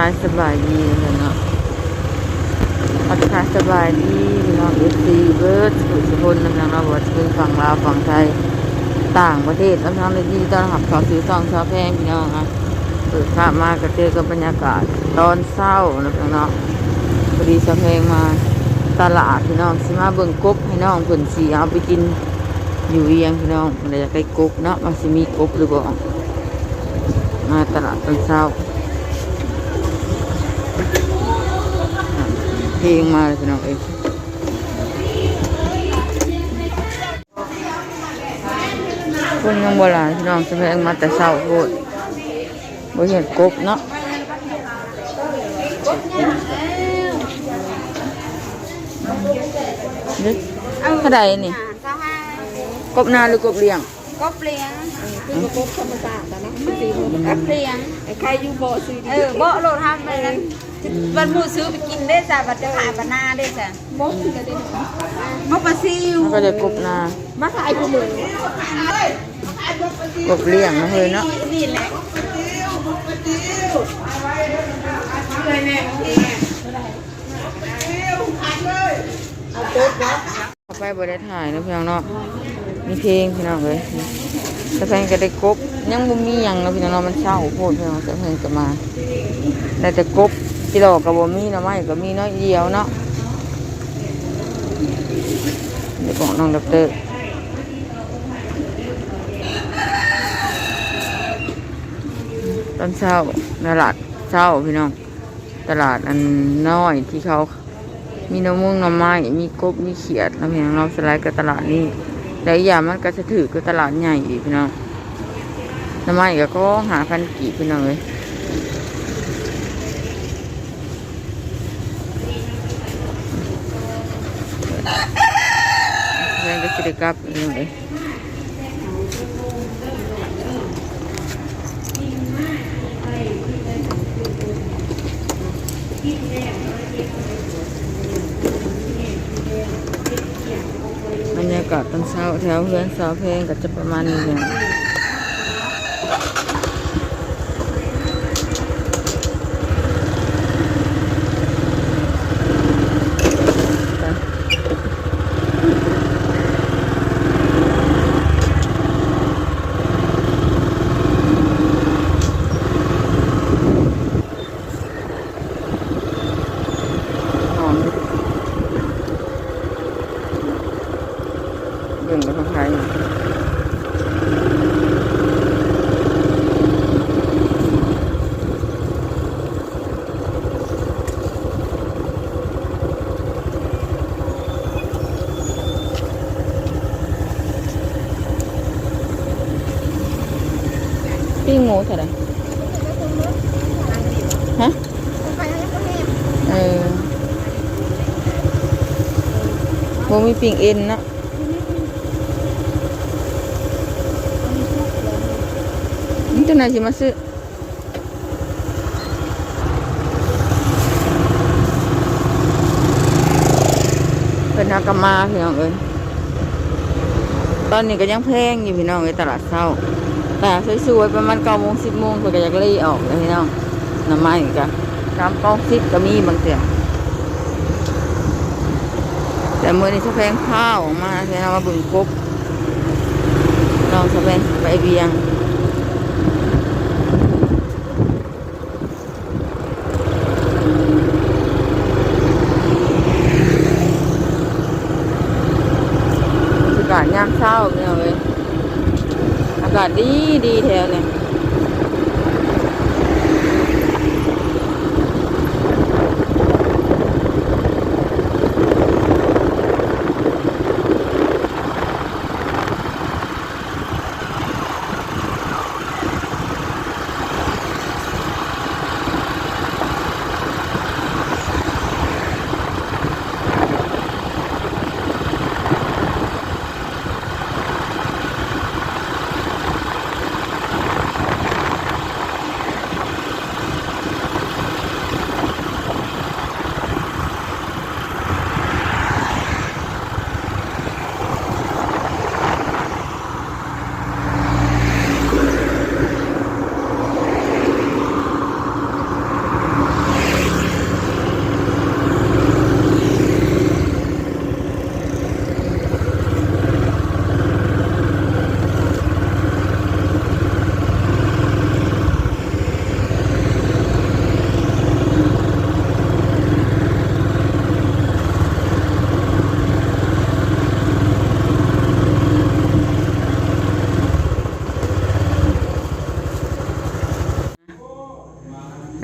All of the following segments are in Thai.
าสบายดีเลยเนาะทักาสบายดีพี่น้องเอฟซีเบิร์ดสุสุพลน้ำนางเราบอกจะเป็นฝั่งลาวฝั่งไทยต่างประเทศน้ำนางเลยที่ต้อนรับขาซื้อซองชาวแพงพี่น้องอะเปิดภาพมาก็เจอกับบรรยากาศตอนเศร้านะพี่น้องพอดีชาวแพงมาตลาดพี่น้องสิมาเบิ่งกบให้น้องเพิ่นสีเอาไปกินอยู่เวียงพี่น้องมันจะไปกบเนาะมันสิมีกบหรือเปล่ามาตลาดตอนเช้า เพลงมาเลยพี่น้องเอ้ยคนยังโบราณพี่น้องจะแพงมาแต่เช้าโพดบ่เห็นกบเนาะนึกเท่าใดนี่กบนาหรือกบเลี้ยง ก็เปลี่ยนคือกระปุกธรรมศาสตร์นะไม่สีมือก็เปลี่ยนใครอยู่เบ่อซื้อเออเบ่โลดทำเลยนั้นวันมูซื้อไปกินได้จ้ะบัดจะขายบานาได้จ้ะมดที่จะได้มะปลาซิวก็จะกบนามาขายกูเหมือนกบเลี้ยงนะเฮ้ยเนาะนี่แหละเข้าไปบ่ได้ถ่ายนะพี่น้องเนาะมีเพลงพี่น้องเลย แต่เพลงก็ได้กบยังบ่มีหยังเนาะพี่น้องมันเศร้าโพดพี่น้องแต่เพลงก็มาได้แต่กบที่เราก็บ่มีเนาะไม่ก็มีน้อยเดียวเนาะเดี๋ยวบอกน้องดอกเตอรตอนเช้าตลาดเช้าพี่น้องตลาดอันน้อยที่เขามีน้ำมุ้งน้ำไม้มีกบมีเขียดน้ำเพียงเราสไลด์กับตลาดนี้ แล้วอย่างมันก็จะถือก็ตลาดใหญ่อีกพี่น้องน้ำไมก็ก็หาพันกี่พี่น้องเลยแรงก็จะได้กลับพี่น้องเลยากาศตอนเช้าแถวเฮือนสาวเพลงก็จะประมาณนี้เนี่ยหอมเรื่องกับใคร ปิ้งหมู เท่าไหร่ฮะเออโมมีปิ้งเอ็นเนาะนี่ตัวไหนสิมาซื้อเป็นอากามาพี่น้องเอ้ยตอนนี้ก็ยังแพงอยู่พี่น้องเอ้ยตลาดเศร้า แต่สวยๆประมาณเก้าโมงสิบโมงเพื่อก็อยากรีออกเลยพี่น้องน้ำไม้ก็สามเก้าสิบก็มีบางเสียแต่เมื่อนี้สะแพงข้าวออกมาใช่ไหมมาบึงกบลองสะแพงไปเบียง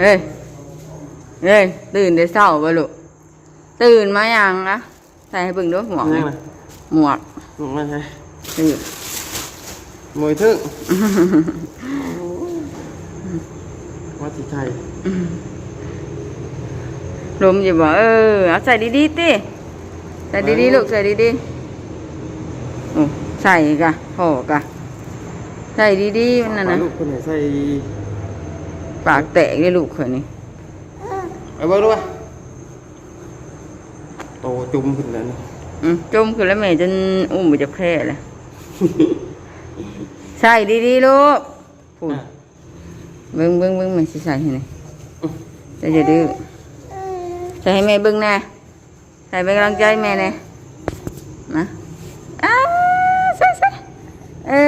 เฮ้ยเฮ้ยตื่นได้เศร้าบ่ลูกตื่นมายังนะใส่ให้เบิ่งด้วยหมวกยังไงหมวกไม่ใช่ตื่นมวยทึ่งวัดสิชัยลมอยู่บ่เออเอาใส่ดีๆติใส่ดีๆลูกใส่ดีๆโอ้ใส่กะพ่อกะใส่ดีๆมันน่ะนะลูกคนไหนใส่ ปากแตกเลยลูกเคยนี่ไปเบิ่งด้วยโตจุ่มขึ้นแล้วนี่อืมจมคือแล้วแม่จนอุ้มไปจะแพ้เลยใส่ดีๆลูกพูดเบิ้งเบิ้งเบิ้งแม่สิใส่ให้หนี่อยจะจะดื้อใส่ให้แม่เบิ้งแน่ใส่เป็นกำลังใจแม่แน่นะอ้าวใส่ใส่เอ้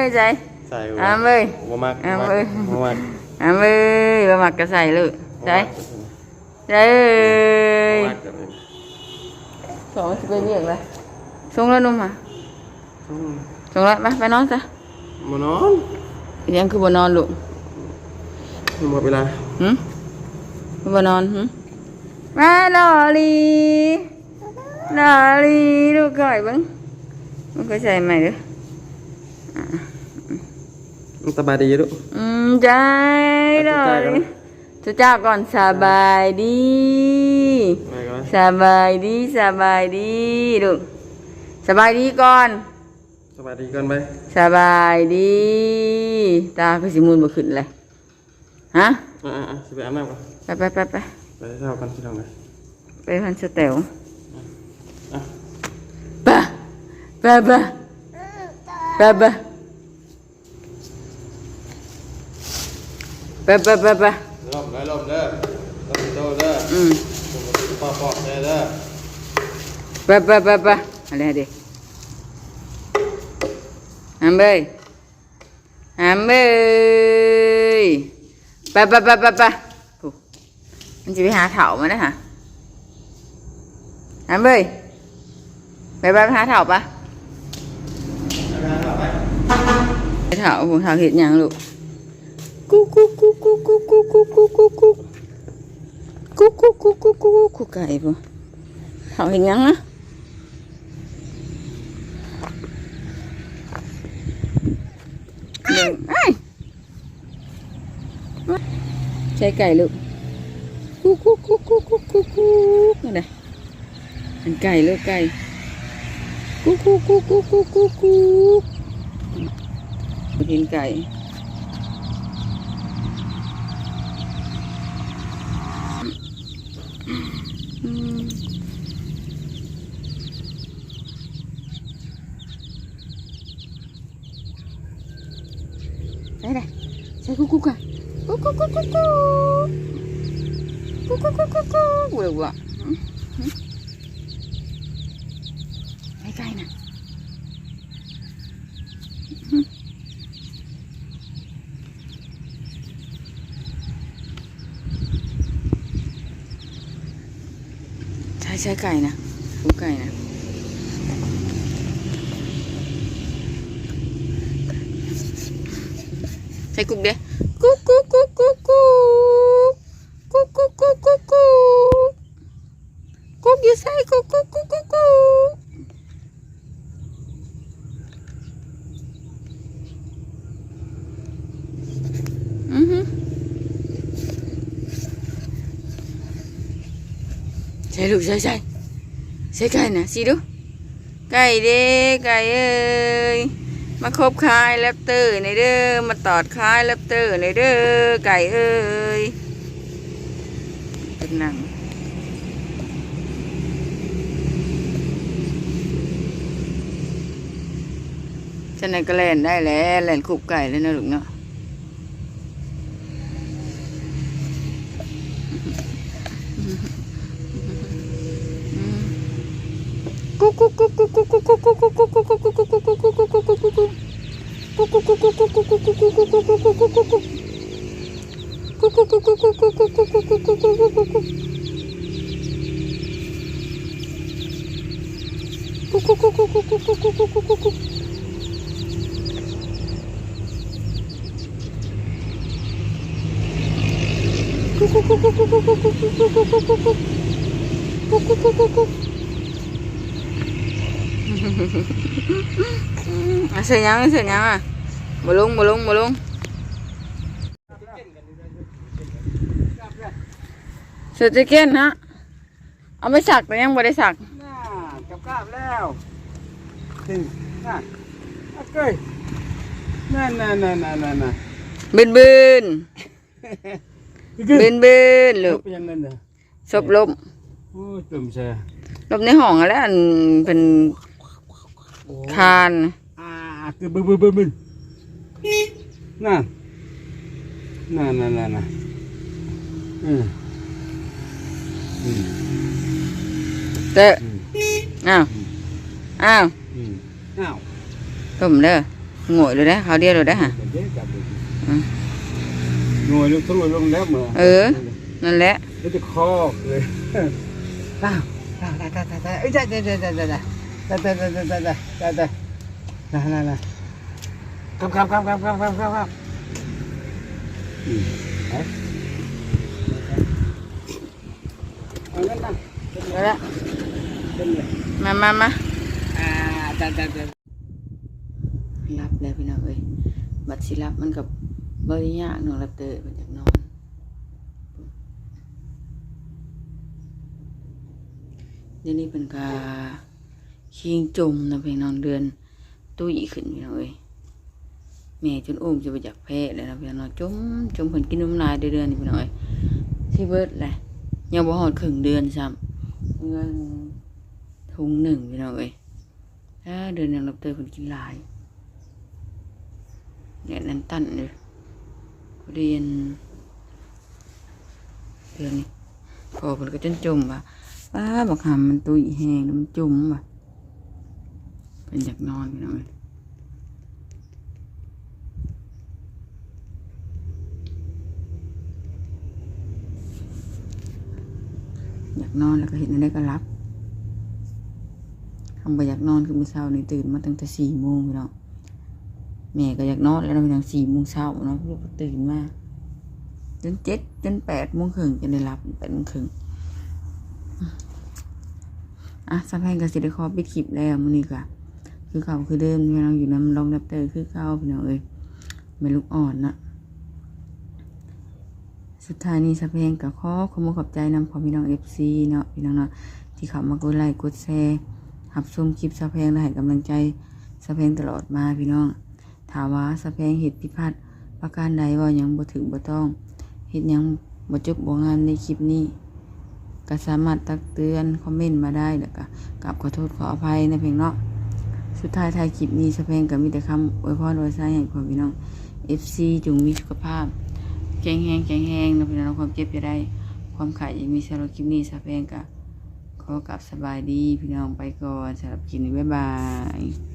ยใจใส่อ้ามเอ้ยบ่มักอ้ามบ่เอ้ย มักอ้ามเอ้ยมาหมักก็ใส่ลูกใจใจเอ้ยบ่มักสองสิบเรียกเลยส่งแล้วนุ่มมาส่งแล้วไปไปนอนซะบ่นอนยังคือบนอนลูกหมดเวลาหืมคือบนอนหืมมาลอลีลอลีลูกก่อยเบิ้งมันก็ใส่ใหม่เด้อสบายดีอยู่ลูกอืม ใจลอลีทุจ้าก่อนสบายดีไปก่อนสบายดีสบายดีลูกสบายดีก่อน สบายดีก่อนไปสบายดี ตาคือสิมุนบ่ขึ้นเลยฮะอ่าๆสิไปอาบน้ำก่อนไปไปไปไปไปเช้ากันพี่น้องเลยไปพันสเตลอะปะปะปะปะ ปะปะปะปะปะลมได้ลมเด้อต้องโตเด้ออืมปอปอเด้อปะปะปะปะอะไรเด็กฮัมเบยฮัมเบยปะปะปะปะปะโอ้มันจะไปหาเถามาได้ฮะฮัมเบยไปไปหาเถาปะไปเถาผมเถาเห็ดหยังลูก กุ๊กกุ๊กกุ๊กกุ๊กกุ๊กกุ๊กกุ๊กกุ๊กกุ๊กกุ๊กกุ๊กกุ๊กกุ๊กกุ๊กกุ๊กกุ๊กไก่ปะเถาเห็ดหยังน Đây này. Xe cu cu kìa. Cu cu cu cu cu. Cu cu cu cu cu. Quỳ quạ. Đây cây nè. Sai sai cây nè. Cũng cây nè. กุ๊กกุ๊กเว้ยว่ะอืมอืมไม่ไกลนะอืมใช่ใช่ไก่นะกุ๊กไก่ นะใส่กุ๊กเด้กุ๊กกุ๊กกุ๊กกุ๊กกุ๊กกุ๊กกุ๊กกุ๊กกุ๊กกุ๊กกุ๊กอยู่ใส่กุ๊กกุ๊กกุ๊กกุ๊กกุ๊กอือฮึใช่ลูกใช่ใช่ใช่ไก่นะสิดูไก่เด้ไก่เอ้ยมาคบคายแรปเตอร์ในเด้อมาตอดคายแรปเตอร์ในเด้อไก่เอ้ยเป็นหนังฉันนนก็เล่นได้แล้วเล่นคุบไก่เลยนะลูกเนาะกุ๊กกุ๊กกุ๊กกุ๊กกุ๊กกุ๊กกุ๊กกุ๊กกุ๊กกุ๊กกุ๊ก Señal, enseñaba. มาลงมาลงมาลงเสือจะเก้นฮะเอาไม่สักแต่ยังไม่ได้สักน่ากับกาบแล้วถึงน่าโอเคนั่นนั่นนั่นนั่นนั่นบินบินบินบินลูกศพลมโอ้ตุ่มเสีลมในห้องอะไรอันเป็นคานอ่าคือบึ้นบึ้นบึ้น บึ้มน่าน่าน่าน่าน่าอืมอืมเตอะอ้าว อ้าวอืมอ้าวต้มเด้อโง่เลยนะเขาวเดียวเลยนะฮะเดี๋ยวจับดูอืมหน่วยลงทะลุลงแล้วเหมือเออ นั่นแหละแล้วจะคอกเลยอ้าวตายตายตายตายตายเอ้ยได้ได้ได้ได้ได้ได้ได้ได้ได้ได้ได้ได้ได้น่าน่าน่า ครับครับครับครับครับครับครับครับอืมไปเอาเงินตั้งเอาละเป็นเลยมามามาอ่าได้ได้ได้รับแล้วพี่น้องเอ้ยบัดสิรับมันกับบริยากหนูรับเตอมันจากนอนเดี๋ยวนี้เป็นกาคิงจมนะพี่น้องเดือน ตุ้ยขึ้นพี่น้องเอ้ย แม่จนอุ้มจะไปจากแพ้เลยนะพี่น้องจมจมผลกินน้ำลายเดือนๆนี่พี่น้องเอ้ยที่เบิร์ดแหละยังบ่หอดครึ่งเดือนซ้ำเงินทุงหนึ่งพี่น้องเอ้ยถ้าเดือนยังรับเตอผลกินลายเนี่ยนั่นตันเลยเรียนเดือนนี้พอมันก็จนจมว่ะป้าบอกหามันตุยแหงแล้วมันจมว่ะเป็นอยากนอนพี่น้องเอ้ย อยากนอนแล้วก็เห็นอะไรก็รับคำว่าอยากนอนคือมื้อเช้านี่ตื่นมาตั้งแต่สี่โมงพี่น้องแม่ก็อยากนอนแล้วนะไปทางสี่โมงเช้าเนาะลูกก็ตื่นมาจนเจ็ดจนแปดโมงครึ่งจะได้รับแปดโมงครึ่งอะสักแพงก็สิได้ขอปิดคลิปแล้วมื้อนี้ก็คือเขาคือเดิมพี่น้องอยู่น้ำลองดับเตอร์คือเก่าพี่น้องเอ้ยไม่ลูกอ่อนนะ สุดท้ายนี้สักแพงก็ขอขอบคุณขอบใจนำพอพี่น้องเอฟซีเนาะพี่น้องเนาะที่เขามากดไลค์กดแชร์หับชมคลิปสักแพงและให้กำลังใจสักแพงตลอดมาพี่น้องถามว่าสะแพงเหตุพิพัฒน์ประการใดว่ายังบ่ถึงบ่ต้องเฮ็ดหยังบ่จบบ่งามในคลิปนี้ก็สามารถตักเตือนคอมเมนต์มาได้แล้วก็กราบขอโทษขออภัยในเพียงเนาะสุดท้ายท้ายคลิปนี้สะแพงก็มีแต่คำอวยพรอวยไส้ให้พ่อพี่น้อง FC จงมีสุขภาพ แข็งแห้งแข็งแห้งนะพี่น้องความเจ็บจะได้ ความขายยังมีสำหรับคลิปนี้สาแพงกะขอกลับสบายดีพี่น้องไปก่อนสำหรับคลิปนี้บ๊ายบาย